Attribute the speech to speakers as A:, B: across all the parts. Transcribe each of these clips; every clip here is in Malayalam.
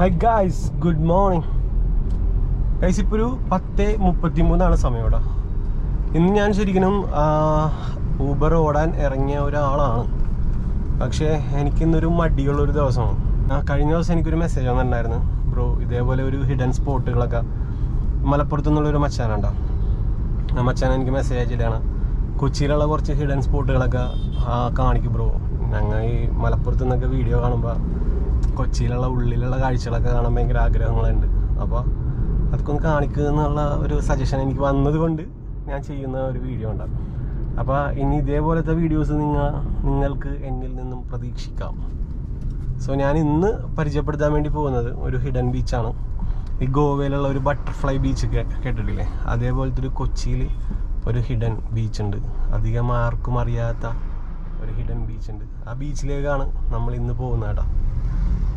A: Hi guys good morning guys ഇപ്പോൾ ഒരു പത്ത് മുപ്പത്തി മൂന്നാണ് സമയം ഇവിടെ. ഇന്ന് ഞാൻ ശരിക്കും ഊബർ ഓടാൻ ഇറങ്ങിയ ഒരാളാണ്. പക്ഷേ എനിക്കിന്നൊരു മടിയുള്ളൊരു ദിവസമാണ്. കഴിഞ്ഞ ദിവസം എനിക്കൊരു മെസ്സേജ് വന്നിട്ടുണ്ടായിരുന്നു. ബ്രോ ഇതേപോലെ ഒരു ഹിഡൻ സ്പോട്ടുകളൊക്കെ മലപ്പുറത്തു നിന്നുള്ളൊരു മച്ചാനുണ്ടോ? ആ മച്ചാൻ എനിക്ക് മെസ്സേജ് അയച്ചിട്ടാണ്. കൊച്ചിയിലുള്ള കുറച്ച് ഹിഡൻ സ്പോട്ടുകളൊക്കെ കാണിക്കും ബ്രോ ഞങ്ങൾ ഈ മലപ്പുറത്തു നിന്നൊക്കെ വീഡിയോ കാണുമ്പോൾ കൊച്ചിയിലുള്ള ഉള്ളിലുള്ള കാഴ്ചകളൊക്കെ കാണാൻ ഭയങ്കര ആഗ്രഹങ്ങളുണ്ട്. അപ്പോൾ അതൊക്കെ ഒന്ന് കാണിക്കുക എന്നുള്ള ഒരു സജഷൻ എനിക്ക് വന്നതുകൊണ്ട് ഞാൻ ചെയ്യുന്ന ഒരു വീഡിയോ ഉണ്ടാകും അപ്പോൾ ഇനി ഇതേപോലത്തെ വീഡിയോസ് നിങ്ങൾ നിങ്ങൾക്ക് എന്നിൽ നിന്നും പ്രതീക്ഷിക്കാം. സോ ഞാൻ ഇന്ന് പരിചയപ്പെടുത്താൻ വേണ്ടി പോകുന്നത് ഒരു ഹിഡൻ ബീച്ചാണ് ഈ ഗോവയിലുള്ള ഒരു ബട്ടർഫ്ലൈ ബീച്ച് കേട്ടിട്ടില്ലേ? അതേപോലത്തെ ഒരു കൊച്ചിയിൽ ഒരു ഹിഡൻ ബീച്ച് ഉണ്ട്. അധികം ആർക്കും അറിയാത്ത ഒരു ഹിഡൻ ബീച്ച് ഉണ്ട്. ആ ബീച്ചിലേക്കാണ് നമ്മൾ ഇന്ന് പോകുന്നത് കേട്ടോ.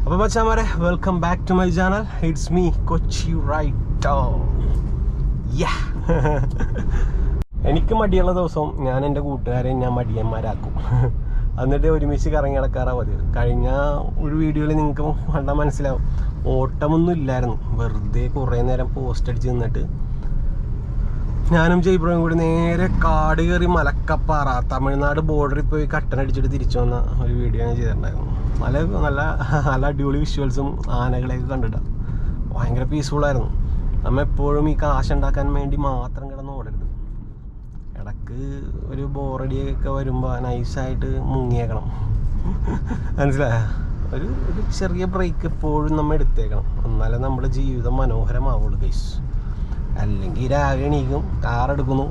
A: അപ്പോൾ മച്ചാമാരെ welcome back to my channel it's me Kochi righto yeah എനിക്ക് മടിയുള്ള ദിവസം ഞാൻ എന്റെ കൂട്ടുകാരെ ഞാൻ മടിയന്മാരാക്കും. എന്നിട്ട് ഒരുമിച്ച് കറങ്ങി നടക്കാറാ പതിവ്. കഴിഞ്ഞ ഒരു വീഡിയോയിൽ നിങ്ങൾക്ക് കണ്ടാൽ മനസ്സിലാവും. ഓട്ടമൊന്നും ഇല്ലായിരുന്നു. വെറുതെ കുറേ നേരം പോസ്റ്റ് അടിച്ച് നിന്നിട്ട് ഞാനും ജയ്ബ്രോയും കൂടി നേരെ കാട് കയറി മലക്കപ്പാറ. തമിഴ്നാട് ബോർഡറിൽ പോയി കട്ടനടിച്ചിട്ട് തിരിച്ചു വന്ന ഒരു വീഡിയോ ഞാൻ ചെയ്തിട്ടുണ്ടായിരുന്നു. നല്ല നല്ല നല്ല അടിപൊളി വിഷ്വൽസും ആനകളെയൊക്കെ കണ്ടിട്ടാണ് ഭയങ്കര പീസ്ഫുൾ ആയിരുന്നു. നമ്മ എപ്പോഴും ഈ കാശ് ഉണ്ടാക്കാൻ വേണ്ടി മാത്രം കിടന്ന് ഓടരുത്. ഇടയ്ക്ക് ഒരു ബോറടിയൊക്കെ വരുമ്പോൾ നൈസായിട്ട് മുങ്ങിയേക്കണം. മനസ്സിലായ? ഒരു ഒരു ചെറിയ ബ്രേക്ക് എപ്പോഴും നമ്മൾ എടുത്തേക്കണം. എന്നാലേ നമ്മുടെ ജീവിതം മനോഹരമാവുള്ളൂ ഗൈസ് അല്ലെങ്കിൽ രാവിലെ എണീക്കും. കാർ എടുക്കുന്നു.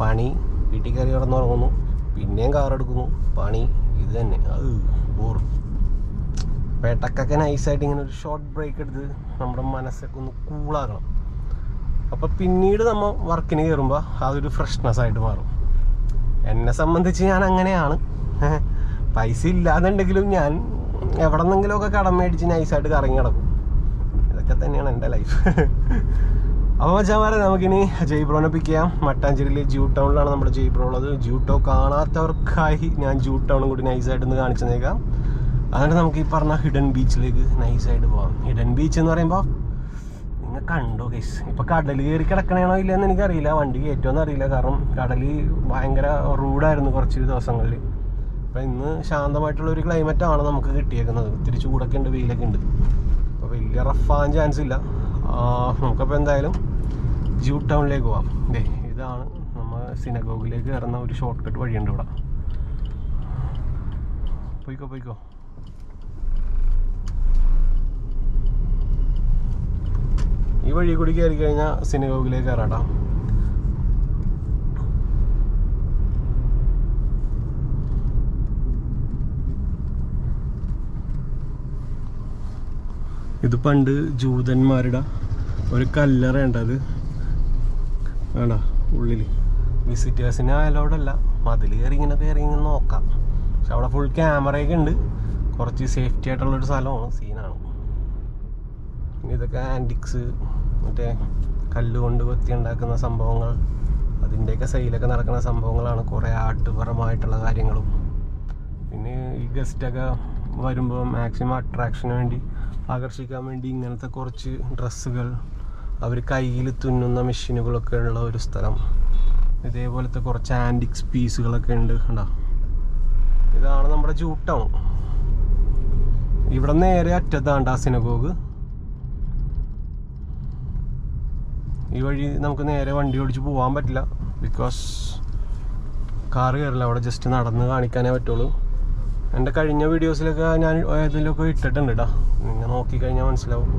A: പണി. വീട്ടിൽ കയറി കിടന്നുറങ്ങുന്നു. പിന്നെയും കാർ എടുക്കുന്നു. പണി. ഇത് തന്നെ. അത് ബോറും പേട്ടക്കൊക്കെ നൈസായിട്ട് ഇങ്ങനെ ഒരു ഷോർട്ട് ബ്രേക്ക് എടുത്ത് നമ്മുടെ മനസ്സൊക്കെ ഒന്ന് കൂളാക്കണം അപ്പോൾ പിന്നീട് നമ്മൾ വർക്കിന് കയറുമ്പോൾ അതൊരു ഫ്രഷ്നെസ് ആയിട്ട് മാറും. എന്നെ സംബന്ധിച്ച് ഞാൻ അങ്ങനെയാണ്. പൈസ ഇല്ലാന്നുണ്ടെങ്കിലും ഞാൻ എവിടെ നിന്നെങ്കിലുമൊക്കെ കടം മേടിച്ച് നൈസായിട്ട് കറങ്ങി കിടക്കും ഇതൊക്കെ തന്നെയാണ് എന്റെ ലൈഫ് അപ്പോൾ മച്ചാമാരെ നമുക്കിനി ജയ്ബ്രോനെ പിക്ക് ചെയ്യാം. മട്ടാഞ്ചേരിയിലെ ജൂ ടൗണിലാണ് നമ്മുടെ ജയ്ബ്രോ ഉള്ളത് ജൂ ടൗ കാണാത്തവർക്കായി ഞാൻ ജൂ ടൗണും കൂടി നൈസായിട്ട് ഒന്ന് കാണിച്ചു തന്നേക്കാം എന്നിട്ട് നമുക്ക് ഈ പറഞ്ഞ ഹിഡൻ ബീച്ചിലേക്ക് നൈസായിട്ട് പോകാം ഹിഡൻ ബീച്ച് എന്ന് പറയുമ്പോൾ നിങ്ങൾ കണ്ടോ ഗൈസ് ഇപ്പോൾ കടൽ കയറി കിടക്കണേണോ ഇല്ലയെന്ന് എനിക്കറിയില്ല. വണ്ടി കയറ്റുമെന്ന് അറിയില്ല. കാരണം കടൽ ഭയങ്കര റൂഡായിരുന്നു കുറച്ച് ദിവസങ്ങളിൽ. അപ്പോൾ ഇന്ന് ശാന്തമായിട്ടുള്ള ഒരു ക്ലൈമറ്റ് ആണ് നമുക്ക് കിട്ടിയേക്കുന്നത്. ഒത്തിരി ചൂടൊക്കെ ഉണ്ട് വെയിലൊക്കെ ഉണ്ട്. അപ്പോൾ വലിയ റഫാൻ ചാൻസ് ഇല്ല. നമുക്കപ്പോൾ എന്തായാലും ജൂ ടൗണിലേക്ക് പോവാം. ദേ ഇതാണ് നമ്മൾ സിനഗോഗിലേക്ക് കയറുന്ന ഒരു ഷോർട്ട് കട്ട് വഴിയുണ്ട് ഇവിടെ. പോയിക്കോ പോയിക്കോ. ഈ വഴി കൂടി കയറി കഴിഞ്ഞാൽ സിനഗോഗിലേക്ക് കയറാട്ടാ ഇത് പണ്ട് ജൂതന്മാരുടെ ഒരു കല്ലറ ഉണ്ടത് വേണ്ട ഉള്ളിൽ വിസിറ്റേഴ്സിന് അലോഡല്ല മതിൽ കയറി ഇങ്ങനെ കയറി ഇങ്ങനെ നോക്കാം. പക്ഷെ അവിടെ ഫുൾ ക്യാമറയൊക്കെ ഉണ്ട്. കുറച്ച് സേഫ്റ്റി ആയിട്ടുള്ളൊരു സ്ഥലമാണ് സീനാണ് പിന്നെ ഇതൊക്കെ ആന്റിക്സ് മറ്റേ കല്ലുകൊണ്ട് കൊത്തി ഉണ്ടാക്കുന്ന സംഭവങ്ങൾ അതിന്റെയൊക്കെ സൈലൊക്കെ നടക്കുന്ന സംഭവങ്ങളാണ് കുറേ ആട്ടുപരമായിട്ടുള്ള കാര്യങ്ങളും. പിന്നെ ഈ ഗസ്റ്റൊക്കെ വരുമ്പോൾ മാക്സിമം അട്രാക്ഷന് വേണ്ടി ആകർഷിക്കാൻ വേണ്ടി ഇങ്ങനത്തെ കുറച്ച് ഡ്രസ്സുകൾ അവർ കയ്യിൽ തുന്നുന്ന മെഷീനുകളൊക്കെ ഉള്ള ഒരു സ്ഥലം. ഇതേപോലത്തെ കുറച്ച് ആന്റിക്സ് പീസുകളൊക്കെ ഉണ്ട് കണ്ടോ? ഇതാണ് നമ്മുടെ ജൂ ഇവിടെ നേരെ അറ്റത്താണ്ട് ആ സിനഗോഗ് ഈ വഴി നമുക്ക് നേരെ വണ്ടി ഓടിച്ച് പോകാൻ പറ്റില്ല. ബിക്കോസ് കാറ് കയറില്ല അവിടെ ജസ്റ്റ് നടന്ന് കാണിക്കാനേ പറ്റുള്ളൂ. എന്റെ കഴിഞ്ഞ വീഡിയോസിലൊക്കെ ഞാൻ ഏതെങ്കിലുമൊക്കെ ഇട്ടിട്ടുണ്ട് കേട്ടോ നിങ്ങൾ നോക്കിക്കഴിഞ്ഞാൽ മനസ്സിലാവും.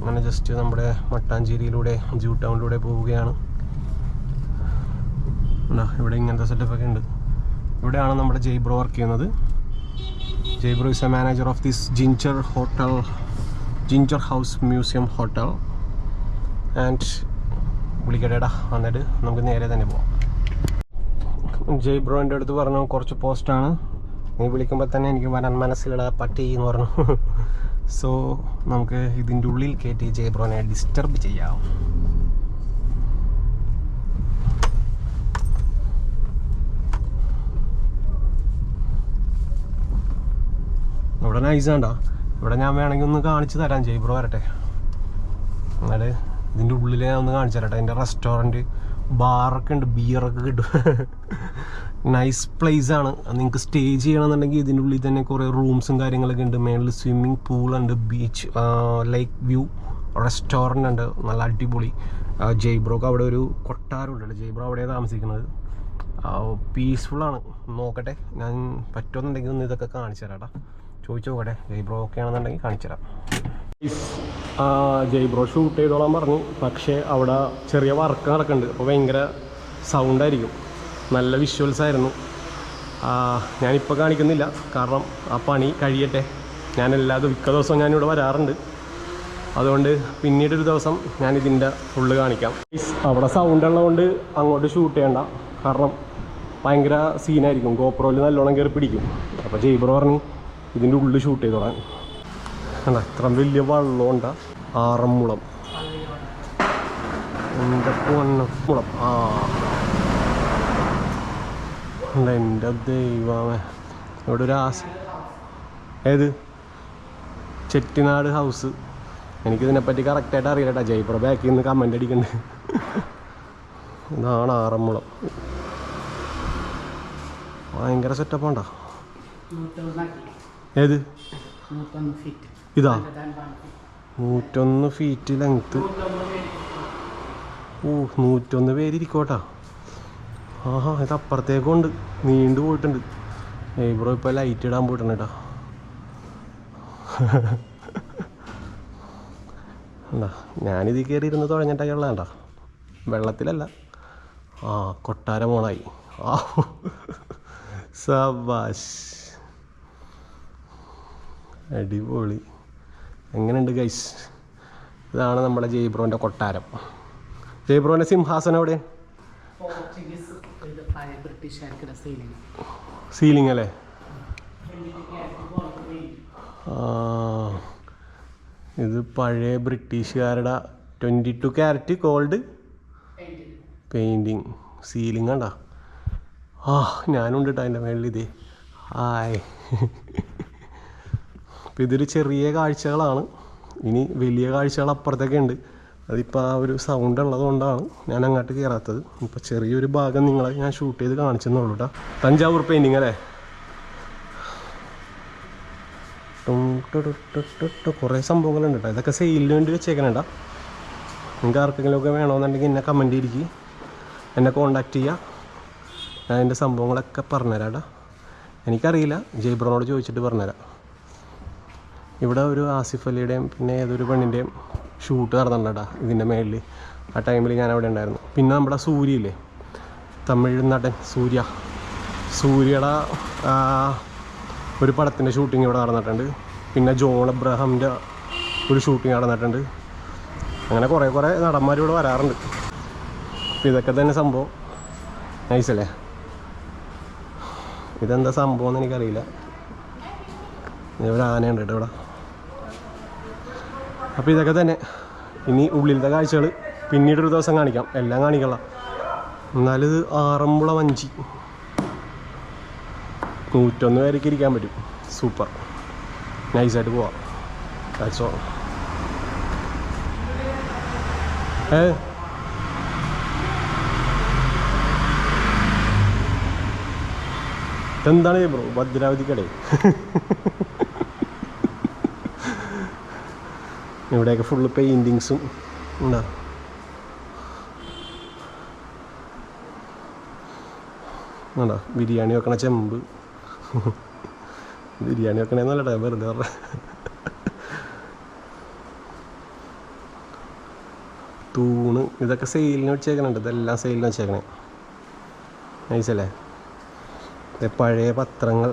A: അങ്ങനെ ജസ്റ്റ് നമ്മുടെ മട്ടാഞ്ചേരിയിലൂടെ ജൂ ടൗണിലൂടെ പോവുകയാണ്. ഇവിടെ ഇങ്ങനത്തെ സെറ്റപ്പൊക്കെ ഉണ്ട്. ഇവിടെയാണ് നമ്മുടെ ജയ്ബ്രോ വർക്ക് ചെയ്യുന്നത്. Jaibro is a manager of this ginger hotel ginger house museum hotel and വിളിക്കടേടാ വന്നിട്ട് നമുക്ക് നേരെ തന്നെ പോവാം. ജയ് ബ്രോന്റെ അടുത്ത് പറഞ്ഞു കുറച്ച് പോസ്റ്റാണ് നീ വിളിക്കുമ്പോൾ തന്നെ എനിക്ക് വരാൻ മനസ്സിലുള്ള പട്ടി എന്ന് പറഞ്ഞു. സോ നമുക്ക് ഇതിന്റെ ഉള്ളിൽ കയറ്റി ജയബ്രോനെ ഡിസ്റ്റർബ് ചെയ്യാം. ഇവിടെ നൈസാണ്ടോ ഇവിടെ ഞാൻ വേണമെങ്കിൽ ഒന്ന് കാണിച്ചു തരാം ജയ്ബ്രോ വരട്ടെ. എന്നാൽ ഇതിന്റെ ഉള്ളിൽ ഞാൻ ഒന്ന് കാണിച്ചു തരട്ടെ അതിന്റെ റെസ്റ്റോറന്റ് ബാറൊക്കെ ഉണ്ട് ബിയറൊക്കെ കിട്ടും. നൈസ് പ്ലേസ് ആണ്. നിങ്ങൾക്ക് സ്റ്റേ ചെയ്യണമെന്നുണ്ടെങ്കിൽ ഇതിന്റെ ഉള്ളിൽ തന്നെ കുറേ റൂംസും കാര്യങ്ങളൊക്കെ ഉണ്ട്. മേളിൽ സ്വിമ്മിങ് ഉണ്ട് ബീച്ച് ലൈക്ക് വ്യൂ റെസ്റ്റോറന്റ് ഉണ്ട്. നല്ല അടിപൊളി. ജയ്ബ്രോക്ക് അവിടെ ഒരു കൊട്ടാരം ഉണ്ടല്ലോ ജയ്ബ്രോ അവിടെയാണ് താമസിക്കുന്നത്. പീസ്ഫുള്ളാണ് നോക്കട്ടെ. ഞാൻ പറ്റുമെന്നുണ്ടെങ്കിൽ ഒന്ന് ഇതൊക്കെ കാണിച്ചു തരാം ചോദിച്ചു നോക്കട്ടെ. ജയ്ബ്രോ ഒക്കെ ആണെന്നുണ്ടെങ്കിൽ കാണിച്ചു തരാം. ജയ്ബ്രോ ഷൂട്ട് ചെയ്തോളാൻ പറഞ്ഞു. പക്ഷേ അവിടെ ചെറിയ വർക്ക് നടക്കുന്നുണ്ട്. അപ്പോൾ ഭയങ്കര സൗണ്ടായിരിക്കും നല്ല വിഷ്വൽസ് ആയിരുന്നു ഞാനിപ്പോൾ കാണിക്കുന്നില്ല. കാരണം ആ പണി കഴിയട്ടെ. ഞാൻ എല്ലാ മിക്ക ദിവസവും ഞാനിവിടെ വരാറുണ്ട്. അതുകൊണ്ട് പിന്നീടൊരു ദിവസം ഞാനിതിന്റെ ഫുള്ള് കാണിക്കാം. അവിടെ സൗണ്ട് ഉള്ളതുകൊണ്ട് അങ്ങോട്ട് ഷൂട്ട് ചെയ്യണ്ട. കാരണം ഭയങ്കര സീനായിരിക്കും ഗോപ്രോയിൽ നല്ലോണം കയറി പിടിക്കും. അപ്പോൾ ജയ്ബ്രോ പറഞ്ഞു ഇതിന്റെ ഉള്ളിൽ ഷൂട്ട് ചെയ്തോളാൻ. കണ്ട ഇത്ര വലിയ വള്ളമുണ്ട ആറന്മുളം. എന്റെ മുളം ആ. എന്റെ ദൈവമേ. ഇവിടെ ഒരു ആസ് ഏത്? ചെട്ടിനാട് ഹൗസ് എനിക്കിതിനെപ്പറ്റി കറക്റ്റായിട്ട് അറിയില്ല കേട്ടോ ജയ്പ്ര ബാക്കിൽ നിന്ന് കമന്റ് അടിക്കണ്ട്. ഇതാണ് ആറന്മുളം. ഭയങ്കര സെറ്റപ്പ് ഉണ്ടോ ഏത്? ഇതാ. നൂറ്റൊന്ന് ഫീറ്റ് ലെങ്ത്ത് ഓ നൂറ്റൊന്ന് പേരിരിക്കോട്ടാ. ആഹാ ഇത് അപ്പുറത്തേക്കും ഉണ്ട് നീണ്ടു പോയിട്ടുണ്ട്. ബ്രോ ഇപ്പോൾ ലൈറ്റ് ഇടാൻ പോയിട്ടുണ്ട് കേട്ടോ ഞാനിതിൽ കയറി ഇരുന്ന് തുഴഞ്ഞിട്ടൊക്കെ ഉള്ളതാണ്ടാ വെള്ളത്തിലല്ല. ആ കൊട്ടാര മോളായി. ആ സബാഷ്. അടിപൊളി. എങ്ങനെയുണ്ട് ഗൈസ് ഇതാണ് നമ്മുടെ ജയ്ബ്രോന്റെ കൊട്ടാരം. ജയ്ബ്രോന്റെ സിംഹാസനം എവിടെ
B: പോർച്ചുഗീസ് ഇത് പഴയ ബ്രിട്ടീഷുകാർക്കിടെ സീലിംഗ്.
A: അല്ലേ? ഇത് പഴയ ബ്രിട്ടീഷുകാരുടെ twenty two carat gold painting ceiling കണ്ടാ. ആ ഞാനുണ്ട് കേട്ടോ അതിന്റെ മേളിൽ ഇതേ. ആയ് അപ്പം ഇതൊരു ചെറിയ കാഴ്ചകളാണ്. ഇനി വലിയ കാഴ്ചകൾ അപ്പുറത്തൊക്കെ ഉണ്ട്. അതിപ്പോൾ ആ ഒരു സൗണ്ട് ഉള്ളതുകൊണ്ടാണ് ഞാൻ അങ്ങോട്ട് കയറാത്തത് ഇപ്പോൾ ചെറിയൊരു ഭാഗം നിങ്ങളെ ഞാൻ ഷൂട്ട് ചെയ്ത് കാണിച്ചെന്നുള്ളൂ കേട്ടോ തഞ്ചാവൂർ പെയിന്റിങ് അല്ലേ? കുറേ സംഭവങ്ങളുണ്ട് കേട്ടോ ഇതൊക്കെ സെയിലിന് വേണ്ടി വെച്ചേക്കണേട്ടാ നിങ്ങൾക്ക് ആർക്കെങ്കിലുമൊക്കെ വേണമെന്നുണ്ടെങ്കിൽ എന്നെ കമന്റ് ഇരിക്കും. എന്നെ കോണ്ടാക്ട് ചെയ്യുക ഞാൻ എന്റെ സംഭവങ്ങളൊക്കെ പറഞ്ഞുതരാം കേട്ടോ എനിക്കറിയില്ല. ജയ്ബ്രോനോട് ചോദിച്ചിട്ട് പറഞ്ഞുതരാം. ഇവിടെ ഒരു ആസിഫ് അലിയുടെയും പിന്നെ ഏതൊരു പെണ്ണിന്റെയും ഷൂട്ട് നടന്നിട്ടുണ്ടാ ഇതിന്റെ മേളിൽ ആ ടൈമിൽ ഞാൻ അവിടെ ഉണ്ടായിരുന്നു. പിന്നെ നമ്മുടെ സൂര്യയില്ലേ? തമിഴ് നടൻ സൂര്യ. സൂര്യയുടെ ഒരു പടത്തിന്റെ ഷൂട്ടിംഗ് ഇവിടെ നടന്നിട്ടുണ്ട്. പിന്നെ ജോൺ അബ്രഹാമിന്റെ ഒരു ഷൂട്ടിംഗ് നടന്നിട്ടുണ്ട്. അങ്ങനെ കുറേ കുറേ നടന്മാർ ഇവിടെ വരാറുണ്ട്. അപ്പോൾ ഇതൊക്കെ തന്നെ സംഭവം. നൈസല്ലേ ഇതെന്താ സംഭവം എന്ന് എനിക്കറിയില്ല. ഇവിടെ ആനയുണ്ട് കേട്ടോ ഇവിടെ. അപ്പോൾ ഇതൊക്കെ തന്നെ. ഇനി ഉള്ളിലത്തെ കാഴ്ചകൾ പിന്നീടൊരു ദിവസം കാണിക്കാം. എല്ലാം കാണിക്കല്ല എന്നാലിത് ആറന്മുള വഞ്ചി. നൂറ്റൊന്ന് പേരേക്ക് ഇരിക്കാൻ പറ്റും. സൂപ്പർ. നൈസായിട്ട് പോവാം. ഓൾ ഏ? ഇതെന്താണ് ബ്രോ? ഭദ്രാവതി കട ഇവിടെയൊക്കെ ഫുള്ള് പെയിന്റിങ്സും ഉണ്ടാ. ണ്ടോ ബിരിയാണി വെക്കണ ചെമ്പ്. ബിരിയാണി വെക്കണേന്നല്ലടാ വെറുതെ പറഞ്ഞ. തൂണ്. ഇതൊക്കെ സെയിലിന് വെച്ചേക്കണുണ്ട്. ഇതെല്ലാം സെയിലിന് വെച്ചേക്കണേ. നൈസല്ലേ പഴയ പത്രങ്ങൾ.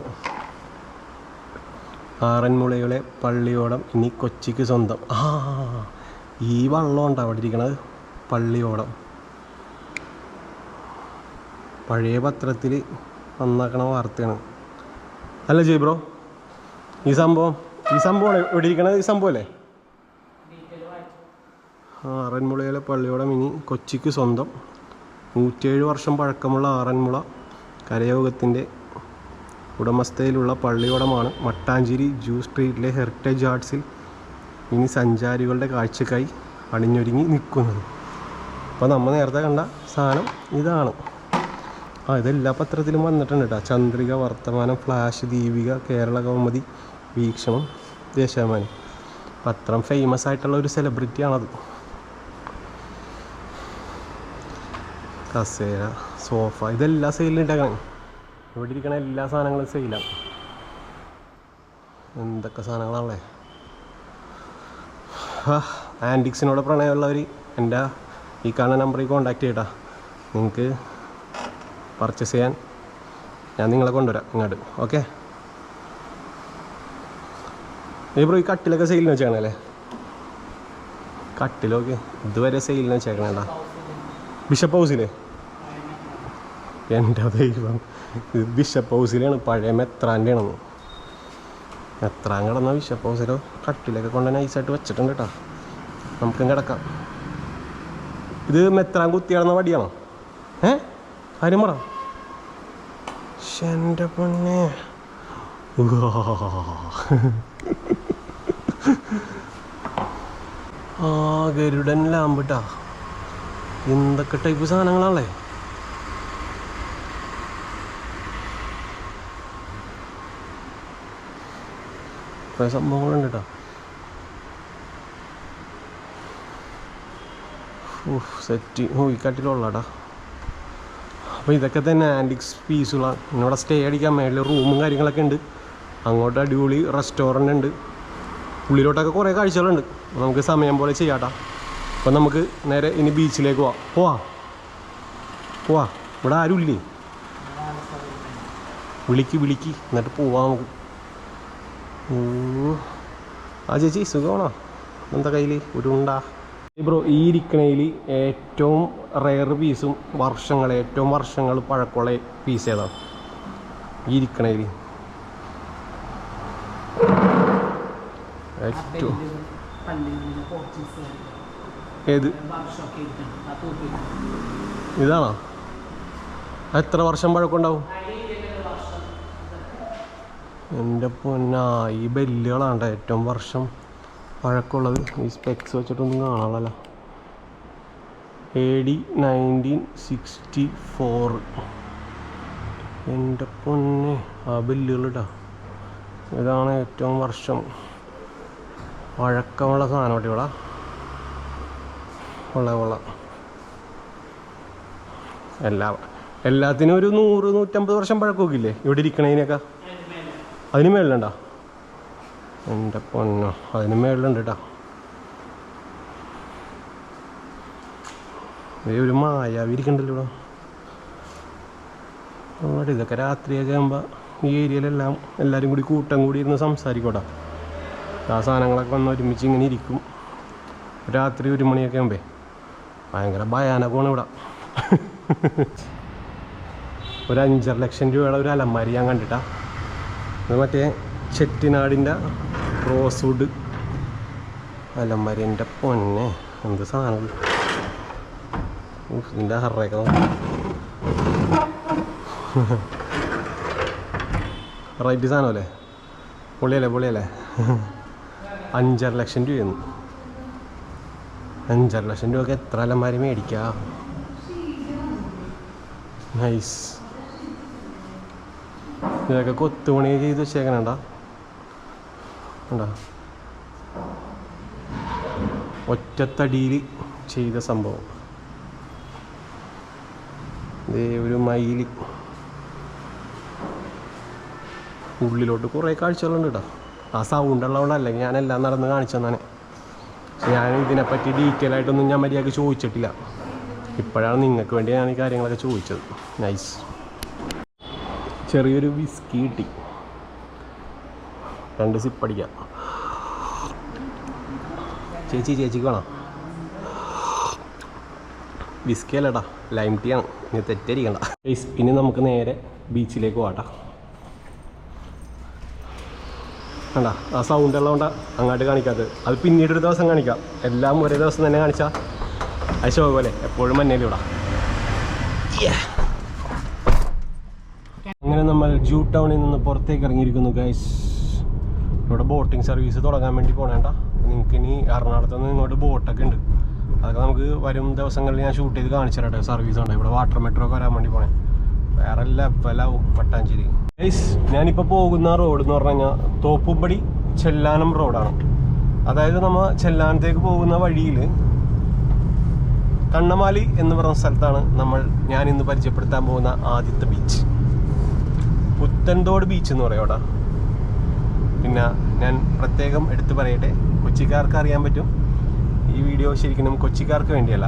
A: ആറന്മുളയിലെ പള്ളിയോടം ഇനി കൊച്ചിക്ക് സ്വന്തം. ആ ഈ വള്ളം ഉണ്ട് അവിടെ ഇരിക്കണത്? പള്ളിയോടം. പഴയ പത്രത്തിൽ വന്നാക്കണ വാർത്തയാണ്. അല്ല ജയ് ബ്രോ ഈ സംഭവം ഈ സംഭവമാണ് ഇവിടെ ഇരിക്കണത് ഈ സംഭവമല്ലേ ആറന്മുളയിലെ പള്ളിയോടം ഇനി കൊച്ചിക്ക് സ്വന്തം. നൂറ്റിയേഴ് വർഷം പഴക്കമുള്ള ആറന്മുള കരയോഗത്തിന്റെ ഉടമസ്ഥയിലുള്ള പള്ളിയോടമാണ് മട്ടാഞ്ചേരി ജൂ സ്ട്രീറ്റിലെ ഹെറിറ്റേജ് ആർട്സിൽ ഇനി സഞ്ചാരികളുടെ കാഴ്ചക്കായി അണിഞ്ഞൊരുങ്ങി നിൽക്കുന്നത്. അപ്പോൾ നമ്മൾ നേരത്തെ കണ്ട സാധനം ഇതാണ്. ആ ഇതെല്ലാ പത്രത്തിലും വന്നിട്ടുണ്ട് കേട്ടോ. ചന്ദ്രിക വർത്തമാനം ഫ്ലാഷ് ദീപിക കേരള കൗമുദി വീക്ഷണം ദേശാഭിമാനി. പത്രം ഫേമസ് ആയിട്ടുള്ള ഒരു സെലിബ്രിറ്റിയാണത് കസേര സോഫ ഇതെല്ലാം സെയിലിട്ടേക്കണം ഇവിടെ ഇരിക്കണ എല്ലാ സാധനങ്ങളും സെയിലാണ് എന്തൊക്കെ സാധനങ്ങളാണല്ലേ ആന്റിക്സിനോട് പ്രണയമുള്ളവർ എന്റെ ഈ കാണുന്ന നമ്പറിൽ കോൺടാക്ട് ചെയ്യട്ടാ. നിങ്ങൾക്ക് പർച്ചേസ് ചെയ്യാൻ ഞാൻ നിങ്ങളെ കൊണ്ടുവരാം ഇങ്ങോട്ട് ഓക്കെ ബ്രോ ഈ കട്ടിലൊക്കെ സെയിലിന് വെച്ചേക്കണല്ലേ? കട്ടിലൊക്കെ ഇതുവരെ സെയിലിന് വെച്ചേക്കണേട്ടാ. ബിഷപ്പ് ഹൗസിലെ എന്റെ ദൈവം. ഇത് ബിഷപ്പ് ഹൗസിലാണ് പഴയ മെത്രാന്റെ ആണെന്ന് മെത്രാൻ കിടന്ന ബിഷപ്പ് ഹൗസിലോ കട്ടിലൊക്കെ കൊണ്ട് നൈസായിട്ട് വെച്ചിട്ടുണ്ട് കേട്ടോ നമുക്കും കിടക്കാം. ഇത് മെത്രാൻ കുത്തി കിടന്ന വടിയാണോ? ഏ? ആരും പറ. എന്റെ പൊന്നെ. ആ ഗരുഡൻ ലാമ്പിട്ടാ എന്തൊക്കെ ടൈപ്പ് സാധനങ്ങളാണല്ലേ കുറേ സംഭവങ്ങളുണ്ട് കേട്ടോ. സെറ്റ് ഓ ഈ കട്ടിലുള്ളടാ അപ്പോൾ ഇതൊക്കെ തന്നെ ആന്റിക്സ് പീസുകളാണ് പിന്നെ ഇവിടെ സ്റ്റേ അടിക്കാൻ മേളിൽ റൂമും കാര്യങ്ങളൊക്കെ ഉണ്ട്. അങ്ങോട്ട് അടിപൊളി റെസ്റ്റോറന്റ് ഉണ്ട്. ഉള്ളിലോട്ടൊക്കെ കുറേ കാഴ്ചകളുണ്ട്. നമുക്ക് സമയം പോലെ ചെയ്യാട്ടാ. അപ്പം നമുക്ക് നേരെ ഇനി ബീച്ചിലേക്ക് പോവാം. പോവാ. പോവാ. ഇവിടെ ആരും ഇല്ലേ വിളിക്ക് വിളിക്ക്. എന്നിട്ട് പോവാം നമുക്ക്. ആ ചേച്ചി സുഖമാണോ? എന്താ കയ്യിൽ ഉരുണ്ട ബ്രോ ഈ ഇരിക്കണയിൽ ഏറ്റവും റെയർ പീസും വർഷങ്ങൾ ഏറ്റവും വർഷങ്ങൾ പഴക്കമുള്ള പീസ് ഏതാണ്? ഈ ഇരിക്കണയിൽ ഏത്? ഇതാണോ? എത്ര വർഷം പഴക്കമുണ്ടാവും എന്റെ പൊന്നാ ഈ ബെല്ലുകളാണ്ട ഏറ്റവും വർഷം പഴക്കമുള്ളത്. ഈ സ്പെക്സ് വെച്ചിട്ടൊന്നും കാണാനല്ല A D nineteen sixty four എന്റെ പൊന്നെ ആ ബെല്ലുകളിട്ടാ ഇതാണ് ഏറ്റവും വർഷം പഴക്കമുള്ള സാധനം കേട്ടോ ഇവിടെ ഉള്ള കൊള്ള എല്ലാ എല്ലാത്തിനും ഒരു നൂറ് നൂറ്റമ്പത് വർഷം പഴക്കമൊക്കെ ഇല്ലേ? ഇവിടെ ഇരിക്കണതിനൊക്കെ അതിന് മേളിലുണ്ടോ? എന്റെ പൊന്നോ അതിന് മേളിലുണ്ട് കേട്ടോ ഒരു മായാവി ഇരിക്കണ്ടല്ലോ ഇവിടെ ഇതൊക്കെ രാത്രിയൊക്കെ ആകുമ്പോൾ ഈ ഏരിയയിലെല്ലാം എല്ലാവരും കൂടി കൂട്ടം കൂടി ഇരുന്ന് സംസാരിക്കോട്ടോ ആ സാധനങ്ങളൊക്കെ വന്ന് ഒരുമിച്ച് ഇങ്ങനെ ഇരിക്കും. രാത്രി ഒരു മണിയൊക്കെ ആകുമ്പേ ഭയങ്കര ഭയാനകമാണ് ഇവിടെ. ഒരു അഞ്ചര ലക്ഷം രൂപയുടെ ഒരു അലമാരി ഞാൻ കണ്ടിട്ടാ. മറ്റേ ചെട്ടിനാടിന്റെ റോസ്വുഡ്. അലമാരി എന്റെ പൊന്നെ. എന്ത് സാധനം ഇതിന്റെ ഹറയൊക്കെ റൈറ്റ് സാധനമല്ലേ പൊളിയല്ലേ പൊളിയല്ലേ അഞ്ചര ലക്ഷം രൂപയെന്ന്. അഞ്ചര ലക്ഷം രൂപയ്ക്ക് എത്ര അലമാരി മേടിക്കാം? നൈസ് ഇതൊക്കെ കൊത്തുപണി ചെയ്ത് വെച്ചേക്കണണ്ട? കണ്ടോ? ഒറ്റത്തടിയിൽ ചെയ്ത സംഭവം. ഇതേ ഒരു മയിൽ ഉള്ളിലോട്ട് കുറേ കാഴ്ചകളുണ്ട് കേട്ടോ ആ സൗണ്ട് ഉള്ളതുകൊണ്ടല്ല ഞാൻ എല്ലാം നടന്ന് കാണിച്ചു തന്നെ ഞാൻ ഇതിനെപ്പറ്റി ഡീറ്റെയിൽ ആയിട്ടൊന്നും ഞാൻ മര്യാദയ്ക്ക് ചോദിച്ചിട്ടില്ല. ഇപ്പോഴാണ് നിങ്ങൾക്ക് വേണ്ടി ഞാൻ ഈ കാര്യങ്ങളൊക്കെ ചോദിച്ചത്. നൈസ് ചെറിയൊരു വിസ്കി കിട്ടി. രണ്ട് സിപ്പ് അടിക്കാം. ചേച്ചി ചേച്ചിക്ക് വേണം. വിസ്കി അല്ലടാ ലൈം ടീ ആണ്. ഇനി തെറ്റരിക്കണ്ട ഇനി നമുക്ക് നേരെ ബീച്ചിലേക്ക് പോകട്ടാ വേണ്ട ആ സൗണ്ട് ഉള്ളതുകൊണ്ട് അങ്ങോട്ട് കാണിക്കാത്തത്. അത് പിന്നീട് ഒരു ദിവസം കാണിക്കാം. എല്ലാം ഒരേ ദിവസം തന്നെ കാണിച്ചാൽ അത് ശോക പോലെ. എപ്പോഴും നമ്മൾ ജൂ ടൗണിൽ നിന്ന് പുറത്തേക്ക് ഇറങ്ങിയിരിക്കുന്നു ഗൈസ് ഇവിടെ ബോട്ടിംഗ് സർവീസ് തുടങ്ങാൻ വേണ്ടി പോണേണ്ട നിങ്ങൾക്ക് ഇനി എറണാകുളത്ത് നിന്ന് ഇങ്ങോട്ട് ബോട്ടൊക്കെ ഉണ്ട്. അതൊക്കെ നമുക്ക് വരും ദിവസങ്ങളിൽ ഞാൻ ഷൂട്ട് ചെയ്ത് കാണിച്ചു തരട്ടെ സർവീസ് ഉണ്ട്. ഇവിടെ വാട്ടർ മെട്രോ ഒക്കെ വരാൻ വേണ്ടി പോണേ. വേറെ ലെവലാവും മട്ടാഞ്ചേരി ഗൈസ് ഞാനിപ്പോൾ പോകുന്ന റോഡ് എന്ന് പറഞ്ഞു കഴിഞ്ഞാൽ തോപ്പുംപടി ചെല്ലാനം റോഡാണ് അതായത് നമ്മൾ ചെല്ലാനത്തേക്ക് പോകുന്ന വഴിയിൽ കണ്ണമാലി എന്ന് പറയുന്ന സ്ഥലത്താണ് നമ്മൾ ഞാൻ ഇന്ന് പരിചയപ്പെടുത്താൻ പോകുന്ന ആദ്യത്തെ ബീച്ച് പുത്തൻതോട് ബീച്ച് എന്ന് പറയും അവിടെ. പിന്നെ ഞാൻ പ്രത്യേകം എടുത്തു പറയട്ടെ കൊച്ചിക്കാർക്ക് അറിയാൻ പറ്റും. ഈ വീഡിയോ ശരിക്കും കൊച്ചിക്കാർക്ക് വേണ്ടിയല്ല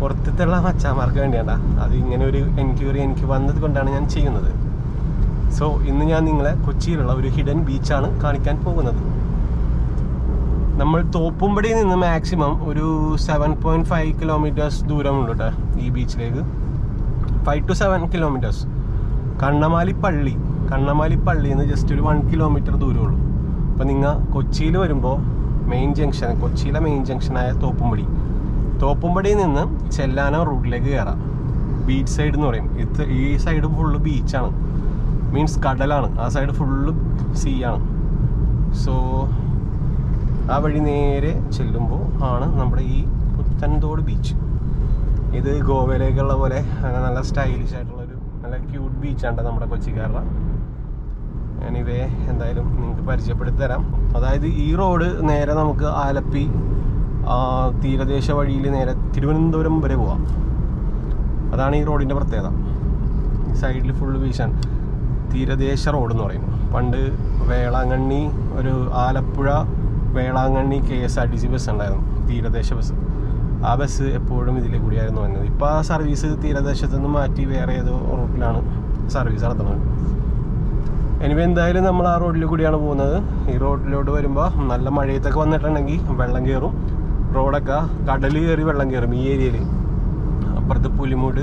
A: പുറത്തുള്ള മച്ചാമാർക്ക് വേണ്ടിയല്ല അത് ഇങ്ങനെ ഒരു എൻക്വയറി എനിക്ക് വന്നത് കൊണ്ടാണ് ഞാൻ ചെയ്യുന്നത്. സോ ഇന്ന് ഞാൻ നിങ്ങളെ കൊച്ചിയിലുള്ള ഒരു ഹിഡൻ ബീച്ചാണ് കാണിക്കാൻ പോകുന്നത്. നമ്മൾ തോപ്പുംപടിയിൽ നിന്ന് മാക്സിമം ഒരു സെവൻ പോയിന്റ് ഫൈവ് കിലോമീറ്റേഴ്സ് ദൂരമുണ്ട് കേട്ടോ ഈ ബീച്ചിലേക്ക് five two seven kilometres Kannamaly പള്ളി കണ്ണമാലി പള്ളിയിൽ നിന്ന് ജസ്റ്റ് ഒരു വൺ കിലോമീറ്റർ ദൂരമുള്ളൂ അപ്പോൾ നിങ്ങൾ കൊച്ചിയിൽ വരുമ്പോൾ മെയിൻ ജംഗ്ഷൻ കൊച്ചിയിലെ മെയിൻ ജംഗ്ഷനായ തോപ്പുംപടി. തോപ്പുംപടിയിൽ നിന്ന് ചെല്ലാനം റോഡിലേക്ക് കയറാം ബീച്ച് സൈഡ് എന്ന് പറയും. ഇത് ഈ സൈഡ് ഫുള്ള് ബീച്ചാണ് മീൻസ് കടലാണ്. ആ സൈഡ് ഫുള്ള് സീ ആണ്. സോ ആ വഴി നേരെ ചെല്ലുമ്പോൾ ആണ് നമ്മുടെ ഈ പുത്തൻതോട് ബീച്ച് ഇത് ഗോവയിലേക്കുള്ള പോലെ നല്ല സ്റ്റൈലിഷ് ആയിട്ടുള്ള നല്ല ക്യൂട്ട് ബീച്ചാണ് നമ്മുടെ കൊച്ചിക്കാരുടെ എനിവേ എന്തായാലും നിങ്ങൾക്ക് പരിചയപ്പെടുത്തി തരാം അതായത് ഈ റോഡ് നേരെ നമുക്ക് ആലപ്പി തീരദേശ വഴിയിൽ നേരെ തിരുവനന്തപുരം വരെ പോവാം. അതാണ് ഈ റോഡിന്റെ പ്രത്യേകത. ഈ സൈഡിൽ ഫുള്ള് ബീച്ചാണ് തീരദേശ റോഡ് എന്ന് പറയും പണ്ട് വേളാങ്കണ്ണി ഒരു Alappuzha Velankanni K S R T C bus ഉണ്ടായിരുന്നു. തീരദേശ ബസ് ആ ബസ് എപ്പോഴും ഇതിലെ കൂടിയായിരുന്നു വന്നത്. ഇപ്പോൾ ആ സർവീസ് തീരദേശത്തു നിന്ന് മാറ്റി വേറെ ഏതോ റൂട്ടിലാണ് സർവീസ് നടത്തുന്നത്. എനിവേ എന്തായാലും നമ്മൾ ആ റോഡിൽ കൂടിയാണ് പോകുന്നത്. ഈ റോഡിലോട്ട് വരുമ്പോൾ നല്ല മഴയത്തൊക്കെ വന്നിട്ടുണ്ടെങ്കിൽ വെള്ളം കയറും റോഡൊക്കെ കടൽ കയറി വെള്ളം കയറും ഈ ഏരിയയിൽ. അപ്പുറത്ത് പുലിമൂട്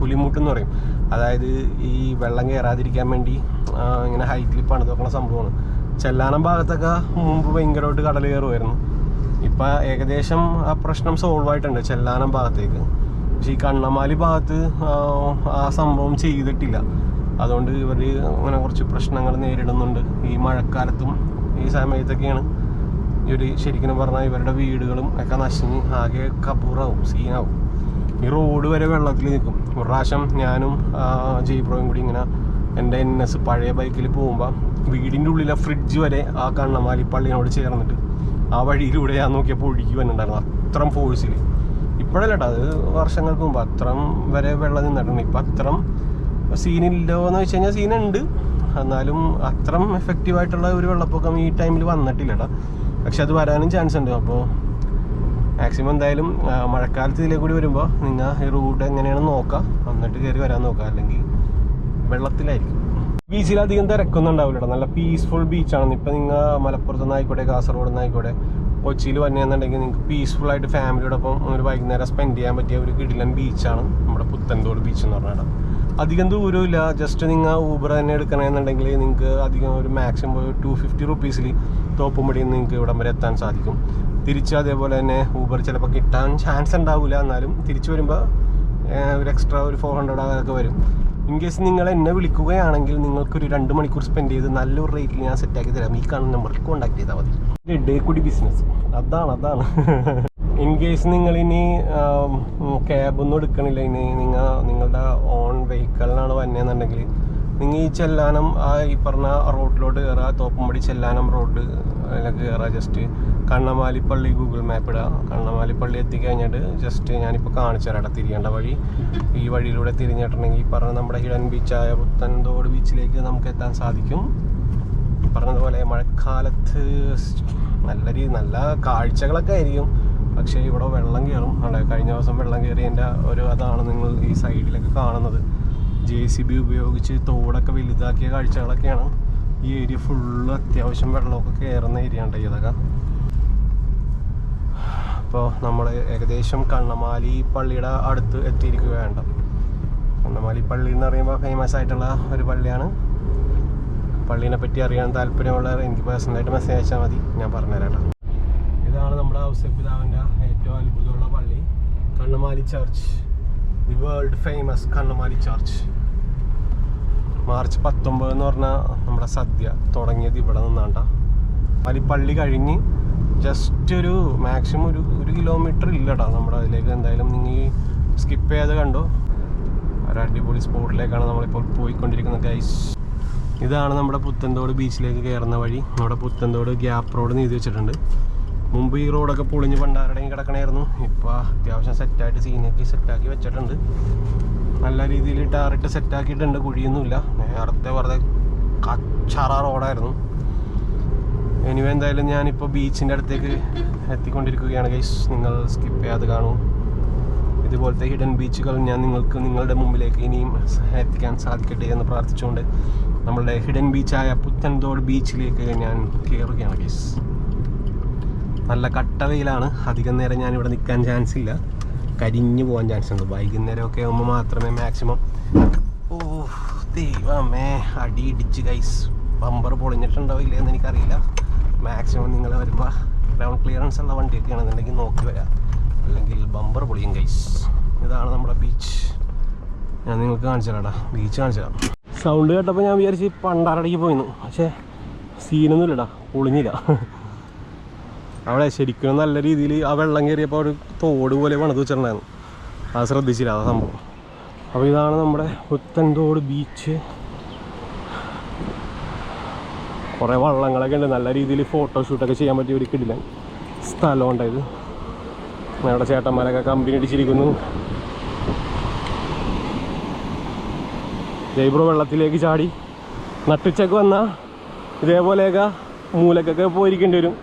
A: പുലിമൂട്ട് എന്ന് പറയും. അതായത് ഈ വെള്ളം കയറാതിരിക്കാൻ വേണ്ടി ഇങ്ങനെ ഹൈറ്റിൽ പണിത് വെക്കണ സംഭവമാണ്. ചെല്ലാനം ഭാഗത്തൊക്കെ മുമ്പ് ഭയങ്കരമായിട്ട് കടൽ കയറുമായിരുന്നു ഇപ്പം ഏകദേശം ആ പ്രശ്നം സോൾവ് ആയിട്ടുണ്ട് ചെല്ലാനം ഭാഗത്തേക്ക്. പക്ഷേ ഈ കണ്ണമാലി ഭാഗത്ത് ആ, സംഭവം ചെയ്തിട്ടില്ല. അതുകൊണ്ട് ഇവർ അങ്ങനെ കുറച്ച് പ്രശ്നങ്ങൾ നേരിടുന്നുണ്ട്. ഈ മഴക്കാലത്തും ഈ സമയത്തൊക്കെയാണ് ഇവർ ശരിക്കും പറഞ്ഞാൽ ഇവരുടെ വീടുകളും ഒക്കെ നശിഞ്ഞ് ആകെ കപൂറാവും സീനാവും. ഈ റോഡ് വരെ വെള്ളത്തിൽ നിൽക്കും. ഒരു പ്രാവശ്യം ഞാനും ജയ്പ്രോയും കൂടി ഇങ്ങനെ എന്റെ എൻ എസ് പഴയ ബൈക്കിൽ പോകുമ്പോൾ വീടിന്റെ ഉള്ളിലെ ഫ്രിഡ്ജ് വരെ ആ കണ്ണമാലി പള്ളിനോട് ചേർന്നിട്ട് ആ വഴിയിലൂടെ ഞാൻ നോക്കിയപ്പോൾ ഒഴുകി വന്നിട്ടുണ്ടായിരുന്നു അത്രയും ഫോഴ്സിൽ ഇപ്പോഴല്ല കേട്ടോ അത് വർഷങ്ങൾക്ക് മുമ്പ് അത്രയും വരെ വെള്ളം നിന്നിട്ടുണ്ട്. ഇപ്പം അത്രയും സീനില്ലോ എന്ന് വെച്ച് കഴിഞ്ഞാൽ സീനുണ്ട് എന്നാലും അത്രം എഫക്റ്റീവ് ആയിട്ടുള്ള ഒരു വെള്ളപ്പൊക്കം ഈ ടൈമിൽ വന്നിട്ടില്ലടാ. പക്ഷെ അത് വരാനും ചാൻസ് ഉണ്ട്. അപ്പോൾ മാക്സിമം എന്തായാലും മഴക്കാലത്ത് ഇതിലേ കൂടി വരുമ്പോൾ നിങ്ങൾ ഈ റൂട്ട് എങ്ങനെയാണ് നോക്കുക എന്നിട്ട് കയറി വരാൻ നോക്കുക അല്ലെങ്കിൽ വെള്ളത്തിലായിരിക്കും. ബീച്ചിൽ അധികം തിരക്കൊന്നും ഉണ്ടാവില്ല നല്ല പീസ്ഫുൾ ബീച്ചാണ് ഇപ്പം നിങ്ങൾ മലപ്പുറത്ത് നിന്നായിക്കോട്ടെ കാസർഗോഡ് നിന്നായിക്കോട്ടെ കൊച്ചിയിൽ വന്നതെന്നുണ്ടെങ്കിൽ നിങ്ങൾക്ക് പീസ്ഫുൾ ആയിട്ട് ഫാമിലിയോടൊപ്പം ഒരു വൈകുന്നേരം സ്പെൻഡ് ചെയ്യാൻ പറ്റിയ ഒരു കിടിലൻ ബീച്ചാണ് നമ്മുടെ പുത്തൻതോട് ബീച്ച് എന്ന് പറഞ്ഞാൽ അധികം ദൂരമില്ല ജസ്റ്റ് നിങ്ങൾ ഊബർ തന്നെ എടുക്കണമെന്നുണ്ടെങ്കിൽ നിങ്ങൾക്ക് അധികം ഒരു മാക്സിമം ഒരു ടു ഫിഫ്റ്റി റുപ്പീസിൽ തോപ്പുംപടിയിൽ നിന്ന് നിങ്ങൾക്ക് ഇവിടം വരെ എത്താൻ സാധിക്കും. തിരിച്ച് അതേപോലെ തന്നെ ഊബർ ചിലപ്പോൾ കിട്ടാൻ ചാൻസ് ഉണ്ടാവില്ല എന്നാലും തിരിച്ചു വരുമ്പോൾ ഒരു എക്സ്ട്രാ ഒരു ഫോർ ഹൺഡ്രഡ് അതൊക്കെ വരും. ഇൻ കേസ് നിങ്ങൾ എന്നെ വിളിക്കുകയാണെങ്കിൽ നിങ്ങൾക്കൊരു രണ്ട് മണിക്കൂർ സ്പെൻഡ് ചെയ്ത് നല്ലൊരു റേറ്റിൽ ഞാൻ സെറ്റ് ആക്കി തരാം. ഈ കാണുന്ന നമ്പറിൽ കോൺടാക്ട് ചെയ്താൽ മതി. ഡേ കൂടി ബിസിനസ് അതാണ് അതാണ്. ഇൻ കേസ് നിങ്ങൾ ഇനി ക്യാബൊന്നും എടുക്കണില്ല ഇനി നിങ്ങൾ നിങ്ങളുടെ ഓൺ വെഹിക്കിളിനാണ് വന്നതെന്നുണ്ടെങ്കിൽ നിങ്ങൾ ഈ ചെല്ലാനം ആ ഈ പറഞ്ഞ റോഡിലോട്ട് കയറുക തോപ്പുംപടി ചെല്ലാനം റോഡ് അതിലൊക്കെ കയറുക ജസ്റ്റ് കണ്ണമാലിപ്പള്ളി ഗൂഗിൾ മാപ്പ് ഇടുക കണ്ണമാലിപ്പള്ളി എത്തിക്കഴിഞ്ഞിട്ട് ജസ്റ്റ് ഞാനിപ്പോൾ കാണിച്ചു തരാം തിരിയേണ്ട വഴി. ഈ വഴിയിലൂടെ തിരിഞ്ഞിട്ടുണ്ടെങ്കിൽ പറഞ്ഞ നമ്മുടെ ഹിഡൻ ബീച്ചായ പുത്തൻതോട് ബീച്ചിലേക്ക് നമുക്ക് എത്താൻ സാധിക്കും. പറഞ്ഞതുപോലെ മഴക്കാലത്ത് നല്ല രീതി നല്ല കാഴ്ചകളൊക്കെ ആയിരിക്കും. പക്ഷേ ഇവിടെ വെള്ളം കയറും അവിടെ കഴിഞ്ഞ ദിവസം വെള്ളം കയറിയതിന്റെ ഒരു അതാണ് നിങ്ങൾ ഈ സൈഡിലൊക്കെ കാണുന്നത്. ജെ സി ബി ഉപയോഗിച്ച് തോടൊക്കെ വലുതാക്കിയ കാഴ്ചകളൊക്കെയാണ്. ഈ ഏരിയ ഫുള്ള് അത്യാവശ്യം വെള്ളമൊക്കെ കയറുന്ന ഏരിയ ഉണ്ട് ഇതൊക്കെ? അപ്പോൾ നമ്മൾ ഏകദേശം കണ്ണമാലി പള്ളിയുടെ അടുത്ത് എത്തിയിരിക്കുകയാണ്. കണ്ണമാലി പള്ളി എന്ന് പറയുമ്പോൾ ഫേമസ് ആയിട്ടുള്ള ഒരു പള്ളിയാണ്. പള്ളീനെ പറ്റി അറിയാൻ താല്പര്യമുള്ളവർ എനിക്ക് പേഴ്സണലായിട്ട് മെസ്സേജ് അയച്ചാൽ മതി. ഞാൻ പറഞ്ഞുതരാം കേട്ടോ. ഇതാണ് നമ്മുടെ ഔസപിതാവിന്റെ ഏറ്റവും അത്ഭുതമുള്ള പള്ളി. Kannamaly church the world famous Kannamaly church March പത്തൊമ്പത് എന്ന് പറഞ്ഞാൽ നമ്മുടെ സദ്യ തുടങ്ങിയത് ഇവിടെ നിന്നാണ്ട പള്ളി കഴിഞ്ഞ് ജസ്റ്റ് ഒരു മാക്സിമം ഒരു ഒരു കിലോമീറ്റർ ഇല്ലടാ നമ്മുടെ അതിലേക്ക് എന്തായാലും നിങ്ങൾ സ്കിപ്പ് ചെയ്ത് കണ്ടോ? ഒരു അടിപൊളി സ്പോട്ടിലേക്കാണ് നമ്മളിപ്പോൾ പോയിക്കൊണ്ടിരിക്കുന്നത് ഗൈസ് ഇതാണ് നമ്മുടെ പുത്തൻതോട് ബീച്ചിലേക്ക് കയറുന്ന വഴി. നമ്മുടെ പുത്തൻതോട് ഗ്യാപ്പ് റോഡ് നീതി വെച്ചിട്ടുണ്ട്. മുമ്പ് ഈ റോഡൊക്കെ പൊളിഞ്ഞ് പണ്ടാരുടെയും കിടക്കണമായിരുന്നു ഇപ്പോൾ അത്യാവശ്യം സെറ്റായിട്ട് സീനൊക്കെ സെറ്റാക്കി വെച്ചിട്ടുണ്ട്. നല്ല രീതിയിൽ ടാറിട്ട് സെറ്റാക്കിയിട്ടുണ്ട് കുഴിയൊന്നുമില്ല. നേരത്തെ വെറുതെ കച്ചറ റോഡായിരുന്നു എനിവേ എന്തായാലും ഞാനിപ്പോൾ ബീച്ചിന്റെ അടുത്തേക്ക് എത്തിക്കൊണ്ടിരിക്കുകയാണ് ഗൈസ് നിങ്ങൾ സ്കിപ്പ് ചെയ്യാതെ കാണൂ. ഇതുപോലത്തെ ഹിഡൻ ബീച്ചുകൾ ഞാൻ നിങ്ങൾക്ക് നിങ്ങളുടെ മുമ്പിലേക്ക് ഇനിയും എത്തിക്കാൻ സാധിക്കട്ടെ എന്ന് പ്രാർത്ഥിച്ചുകൊണ്ട് നമ്മളുടെ ഹിഡൻ ബീച്ചായ പുത്തൻതോട് ബീച്ചിലേക്ക് ഞാൻ കയറുകയാണ് ഗൈസ് നല്ല കട്ടവയിലാണ്. അധികം നേരം ഞാൻ ഇവിടെ നിൽക്കാൻ ചാൻസ് ഇല്ല. കരിഞ്ഞു പോകാൻ ചാൻസ് ഉണ്ട്. വൈകുന്നേരമൊക്കെ ആകുമ്പോൾ മാത്രമേ മാക്സിമം ഓ ദൈവമേ. അടി ഇടിച്ച് ഗൈസ് ബമ്പർ പൊളിഞ്ഞിട്ടുണ്ടാവില്ല എന്ന് എനിക്കറിയില്ല. മാക്സിമം നിങ്ങൾ വരുമ്പോൾ ഗ്രൗണ്ട് ക്ലിയറൻസ് ഉള്ള വണ്ടിയൊക്കെ ആണെന്നുണ്ടെങ്കിൽ നോക്കി വരാം. അല്ലെങ്കിൽ ബമ്പർ പൊളിയും കൈസ് ഇതാണ് നമ്മുടെ ബീച്ച് ഞാൻ നിങ്ങൾക്ക് കാണിച്ചു തരാടാ ബീച്ച് കാണിച്ചു തരാം. സൗണ്ട് കേട്ടപ്പോൾ ഞാൻ വിചാരിച്ച് പണ്ടാരടയ്ക്ക് പോയിരുന്നു പക്ഷേ സീനൊന്നും ഇല്ലടാ. പൊളിഞ്ഞില്ല. അവിടെ ശരിക്കും നല്ല രീതിയിൽ ആ വെള്ളം കയറിയപ്പോൾ ഒരു തോട് പോലെ പണിത് വെച്ചിട്ടുണ്ടായിരുന്നു. അത് ശ്രദ്ധിച്ചില്ല ആ സംഭവം. അപ്പോൾ ഇതാണ് നമ്മുടെ പുത്തൻതോട് ബീച്ച് കുറേ വള്ളങ്ങളൊക്കെ ഉണ്ട്. നല്ല രീതിയിൽ ഫോട്ടോഷൂട്ടൊക്കെ ചെയ്യാൻ പറ്റിയ ഒരു കിടില സ്ഥലം ഉണ്ടായത് ഞങ്ങളുടെ ചേട്ടന്മാരൊക്കെ കമ്പനി അടിച്ചിരിക്കുന്നു ജൈബ്രോ വെള്ളത്തിലേക്ക് ചാടി. നട്ടുച്ചക്ക് വന്നാൽ ഇതേപോലെയൊക്കെ മൂലക്കൊക്കെ പോയിരിക്കേണ്ടി വരും.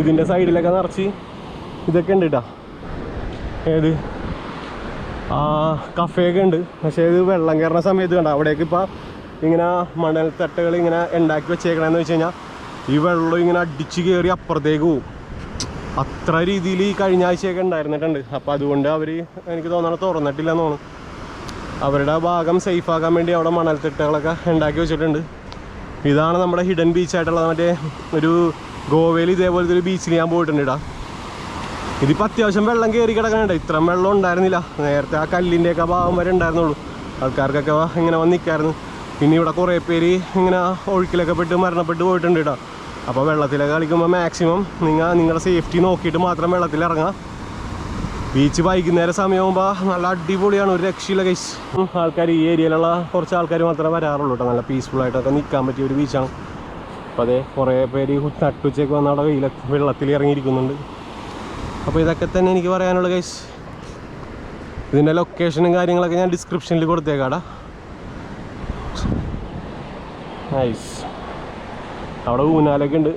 A: ഇതിന്റെ സൈഡിലൊക്കെ നിറച്ച് ഇതൊക്കെ ഉണ്ട് കേട്ടോ ഏത്? ആ കഫേയൊക്കെ ഉണ്ട്. പക്ഷേ ഇത് വെള്ളം കയറുന്ന സമയത്ത് കണ്ട അവിടേക്ക് ഇപ്പോൾ ഇങ്ങനെ മണൽത്തട്ടകൾ ഇങ്ങനെ ഉണ്ടാക്കി വെച്ചേക്കണമെന്ന് വെച്ച് കഴിഞ്ഞാൽ ഈ വെള്ളം ഇങ്ങനെ അടിച്ചു കയറി അപ്പുറത്തേക്ക് പോവും. അത്ര രീതിയിൽ ഈ കഴിഞ്ഞ ആഴ്ചയൊക്കെ ഉണ്ടായിരുന്നിട്ടുണ്ട്. അപ്പം അതുകൊണ്ട് അവർ എനിക്ക് തോന്നണം തുറന്നിട്ടില്ലെന്ന് തോന്നുന്നു. അവരുടെ ഭാഗം സേഫ് ആക്കാൻ വേണ്ടി അവിടെ മണൽത്തിട്ടകളൊക്കെ ഉണ്ടാക്കി വെച്ചിട്ടുണ്ട്. ഇതാണ് നമ്മുടെ ഹിഡൻ ബീച്ചായിട്ടുള്ളത് മറ്റേ ഒരു ഗോവയിൽ ഇതേപോലത്തെ ഒരു ബീച്ചിൽ ഞാൻ പോയിട്ടുണ്ട് ഇടാ ഇതിപ്പോൾ അത്യാവശ്യം വെള്ളം കയറി കിടക്കണുണ്ട്. ഇത്രയും വെള്ളം ഉണ്ടായിരുന്നില്ല. നേരത്തെ ആ കല്ലിന്റെയൊക്കെ ഭാഗം വരെ ഉണ്ടായിരുന്നുള്ളൂ. ആൾക്കാർക്കൊക്കെ ഇങ്ങനെ വന്ന് നിൽക്കായിരുന്നു പിന്നെ ഇവിടെ കുറേ പേര് ഇങ്ങനെ ഒഴുക്കിലൊക്കെ പെട്ട് മരണപ്പെട്ട് പോയിട്ടുണ്ട് കേട്ടോ. അപ്പോൾ വെള്ളത്തിലൊക്കെ കളിക്കുമ്പോൾ മാക്സിമം നിങ്ങൾ നിങ്ങളുടെ സേഫ്റ്റി നോക്കിയിട്ട് മാത്രം വെള്ളത്തിൽ ഇറങ്ങുക ബീച്ച് വൈകുന്നേരം സമയമാകുമ്പോൾ നല്ല അടിപൊളിയാണ് ഒരു രക്ഷയില്ല കൈസ് ആൾക്കാർ ഈ ഏരിയയിലുള്ള കുറച്ച് ആൾക്കാർ മാത്രമേ വരാറുള്ളൂ കേട്ടോ. നല്ല പീസ്ഫുൾ ആയിട്ടൊക്കെ നിൽക്കാൻ പറ്റിയ ഒരു ബീച്ചാണ് അപ്പോൾ അതേ കുറേ പേര് നട്ടുച്ചയ്ക്ക് വന്ന് അവിടെ വെയില വെള്ളത്തിൽ ഇറങ്ങിയിരിക്കുന്നുണ്ട്. അപ്പോൾ ഇതൊക്കെ തന്നെ എനിക്ക് പറയാനുള്ളത് കൈസ് ഇതിന്റെ ലൊക്കേഷനും കാര്യങ്ങളൊക്കെ ഞാൻ ഡിസ്ക്രിപ്ഷനിൽ കൊടുത്തേക്കാടാ. നൈസ് അവിടെ ഊനാലൊക്കെ ഉണ്ട്.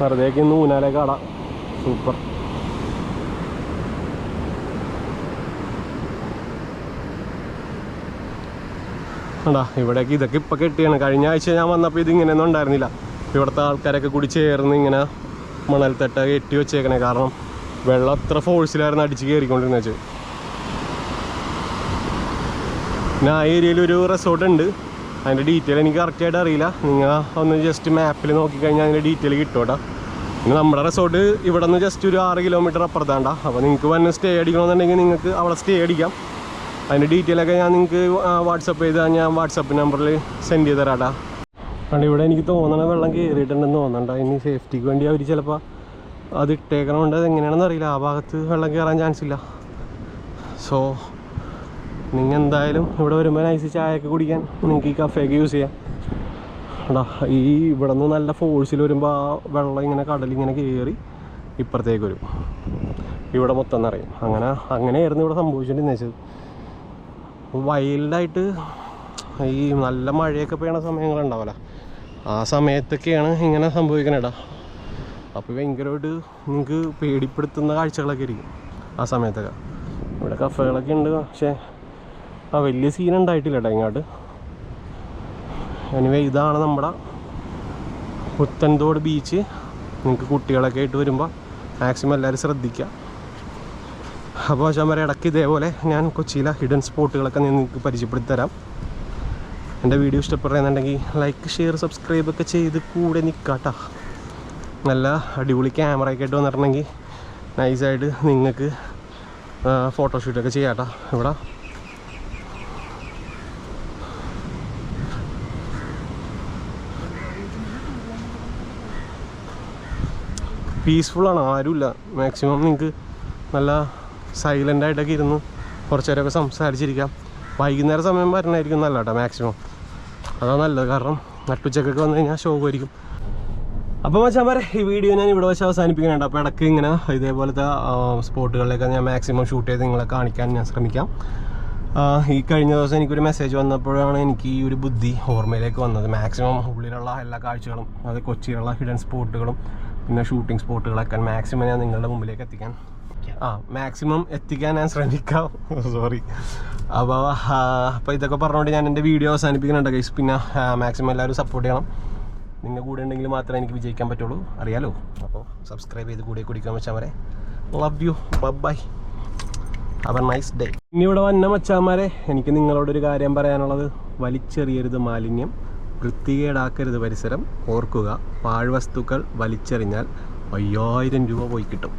A: വെറുതെയൊക്കെ ഇന്ന് ഊനാലൊക്കെ ആടാം സൂപ്പർ ഉണ്ടാ ഇവിടേക്ക് ഇതൊക്കെ ഇപ്പം കെട്ടിയാണ്. കഴിഞ്ഞ ആഴ്ച ഞാൻ വന്നപ്പോൾ ഇത് ഇങ്ങനെയൊന്നും ഉണ്ടായിരുന്നില്ല. ഇവിടുത്തെ ആൾക്കാരൊക്കെ കൂടി ചേർന്ന് ഇങ്ങനെ മണൽത്തട്ട കെട്ടി വെച്ചേക്കണേ. കാരണം വെള്ളം അത്ര ഫോഴ്സിലായിരുന്നു അടിച്ച് കയറിക്കൊണ്ടിരുന്നു വെച്ച്. പിന്നെ ആ ഏരിയയിൽ ഒരു റിസോർട്ട് ഉണ്ട്. അതിന്റെ ഡീറ്റെയിൽ എനിക്ക് കറക്റ്റായിട്ട് അറിയില്ല. നിങ്ങൾ ഒന്ന് ജസ്റ്റ് മാപ്പിൽ നോക്കിക്കഴിഞ്ഞാൽ അതിന്റെ ഡീറ്റെയിൽ കിട്ടും പിന്നെ നമ്മുടെ റിസോർട്ട് ഇവിടെ നിന്ന് ജസ്റ്റ് ഒരു ആറ് കിലോമീറ്റർ അപ്പുറത്താണ്ട. അപ്പോൾ നിങ്ങൾക്ക് വന്ന് സ്റ്റേ അടിക്കണമെന്നുണ്ടെങ്കിൽ നിങ്ങൾക്ക് അവിടെ സ്റ്റേ അടിക്കാം. അതിന്റെ ഡീറ്റെയിൽ ഒക്കെ ഞാൻ നിങ്ങൾക്ക് വാട്സപ്പ് ചെയ്താൽ ഞാൻ വാട്സപ്പ് നമ്പറിൽ സെൻഡ് ചെയ്ത് തരാട്ടാ. കാരണം ഇവിടെ എനിക്ക് തോന്നണ വെള്ളം കയറിയിട്ടുണ്ടെന്ന് തോന്നണ്ട. ഇനി സേഫ്റ്റിക്ക് വേണ്ടി അവർ ചിലപ്പോൾ അത് ഇട്ടേക്കണമുണ്ട് അത് എങ്ങനെയാണെന്ന് അറിയില്ല. ആ ഭാഗത്ത് വെള്ളം കയറാൻ ചാൻസ് ഇല്ല. സോ നിങ്ങൾ എന്തായാലും ഇവിടെ വരുമ്പോൾ നൈസ് ചായയൊക്കെ കുടിക്കാൻ നിങ്ങൾക്ക് ഈ കഫേക്ക് യൂസ് ചെയ്യാം. എടാ ഈ ഇവിടെ നിന്ന് നല്ല ഫോഴ്സിൽ വരുമ്പോൾ ആ വെള്ളം ഇങ്ങനെ കടലിങ്ങനെ കയറി ഇപ്പുറത്തേക്ക് വരും. ഇവിടെ മൊത്തം നിറയും. അങ്ങനെ അങ്ങനെയായിരുന്നു ഇവിടെ സംഭവിച്ചിട്ടുണ്ടെന്ന് വെച്ചത് വൈൽഡായിട്ട് ഈ നല്ല മഴയൊക്കെ പെയ്യണ സമയങ്ങളുണ്ടാവില്ല. ആ സമയത്തൊക്കെയാണ് ഇങ്ങനെ സംഭവിക്കണേടാ. അപ്പോൾ ഭയങ്കരമായിട്ട് നിങ്ങൾക്ക് പേടിപ്പെടുത്തുന്ന കാഴ്ചകളൊക്കെ ഇരിക്കും ആ സമയത്തൊക്കെ. ഇവിടെ കഫകളൊക്കെ ഉണ്ട് പക്ഷേ ആ വലിയ സീൻ ഉണ്ടായിട്ടില്ല ഇങ്ങോട്ട്. എനിവേ ഇതാണ് നമ്മുടെ പുത്തൻതോട് ബീച്ച് നിങ്ങൾക്ക് കുട്ടികളൊക്കെ ആയിട്ട് വരുമ്പോൾ മാക്സിമം എല്ലാവരും ശ്രദ്ധിക്കുക അപ്പോൾ ഞാൻ പറയാം ഇടയ്ക്ക് ഇതേപോലെ ഞാൻ കൊച്ചിയിലെ ഹിഡൻ സ്പോട്ടുകളൊക്കെ നിങ്ങൾക്ക് പരിചയപ്പെടുത്തി തരാം. എന്റെ വീഡിയോ ഇഷ്ടപ്പെടുന്നുണ്ടെങ്കിൽ ലൈക്ക് ഷെയർ സബ്സ്ക്രൈബ് ഒക്കെ ചെയ്ത് കൂടെ നിൽക്കാട്ടാ നല്ല അടിപൊളി ക്യാമറ ഒക്കെ ആയിട്ട് വന്നിട്ടുണ്ടെങ്കിൽ നൈസായിട്ട് നിങ്ങൾക്ക് ഫോട്ടോഷൂട്ടൊക്കെ ചെയ്യാട്ടാ ഇവിടെ പീസ്ഫുള്ളാണ് ആരുമില്ല. മാക്സിമം നിങ്ങൾക്ക് നല്ല സൈലന്റ് ആയിട്ടൊക്കെ ഇരുന്ന്. കുറച്ച് നേരമൊക്കെ സംസാരിച്ചിരിക്കാം. വൈകുന്നേര സമയം വരണമായിരിക്കും നല്ല കേട്ടോ മാക്സിമം അതാണ് നല്ലത്. കാരണം നട്ടുച്ചക്കൊക്കെ വന്നു കഴിഞ്ഞാൽ ശോകമായിരിക്കും അപ്പോൾ മച്ചാൻ പറയാം ഈ വീഡിയോ ഞാൻ ഇവിടെ വെച്ച് അവസാനിപ്പിക്കുന്നുണ്ട്. അപ്പോൾ ഇടയ്ക്ക് ഇങ്ങനെ ഇതേപോലത്തെ സ്പോട്ടുകളിലൊക്കെ ഞാൻ മാക്സിമം ഷൂട്ട് ചെയ്ത് നിങ്ങളെ കാണിക്കാൻ ഞാൻ ശ്രമിക്കാം. ഈ കഴിഞ്ഞ ദിവസം എനിക്കൊരു മെസ്സേജ് വന്നപ്പോഴാണ് എനിക്ക് ഈ ഒരു ബുദ്ധി ഓർമ്മയിലേക്ക് വന്നത്. മാക്സിമം ഉള്ളിലുള്ള എല്ലാ കാഴ്ചകളും അത് കൊച്ചിയിലുള്ള ഹിഡൻ സ്പോട്ടുകളും പിന്നെ ഷൂട്ടിംഗ് സ്പോട്ടുകളൊക്കെ മാക്സിമം ഞാൻ നിങ്ങളുടെ മുമ്പിലേക്ക് എത്തിക്കാൻ ആ മാക്സിമം എത്തിക്കാൻ ഞാൻ ശ്രമിക്കാം. സോറി അപ്പോൾ അപ്പോൾ ഇതൊക്കെ പറഞ്ഞുകൊണ്ട് ഞാൻ എന്റെ വീഡിയോ അവസാനിപ്പിക്കുന്നുണ്ട് ഗൈസ് പിന്നെ മാക്സിമം എല്ലാവരും സപ്പോർട്ട് ചെയ്യണം. നിങ്ങൾ കൂടെ ഉണ്ടെങ്കിൽ മാത്രമേ എനിക്ക് വിജയിക്കാൻ പറ്റുള്ളൂ. അറിയാലോ? അപ്പോൾ സബ്സ്ക്രൈബ് ചെയ്ത് കൂടെ കുടിക്കാൻ വെച്ചാൽ വരെ love you bye have a nice day ഇനി ഇവിടെ വന്ന മച്ചാമാരെ എനിക്ക് നിങ്ങളോടൊരു കാര്യം പറയാനുള്ളത്. വലിച്ചെറിയരുത് മാലിന്യം. വൃത്തികേടാക്കരുത് പരിസരം. ഓർക്കുക പാഴ്വസ്തുക്കൾ വലിച്ചെറിഞ്ഞാൽ അയ്യായിരം രൂപ പോയി കിട്ടും.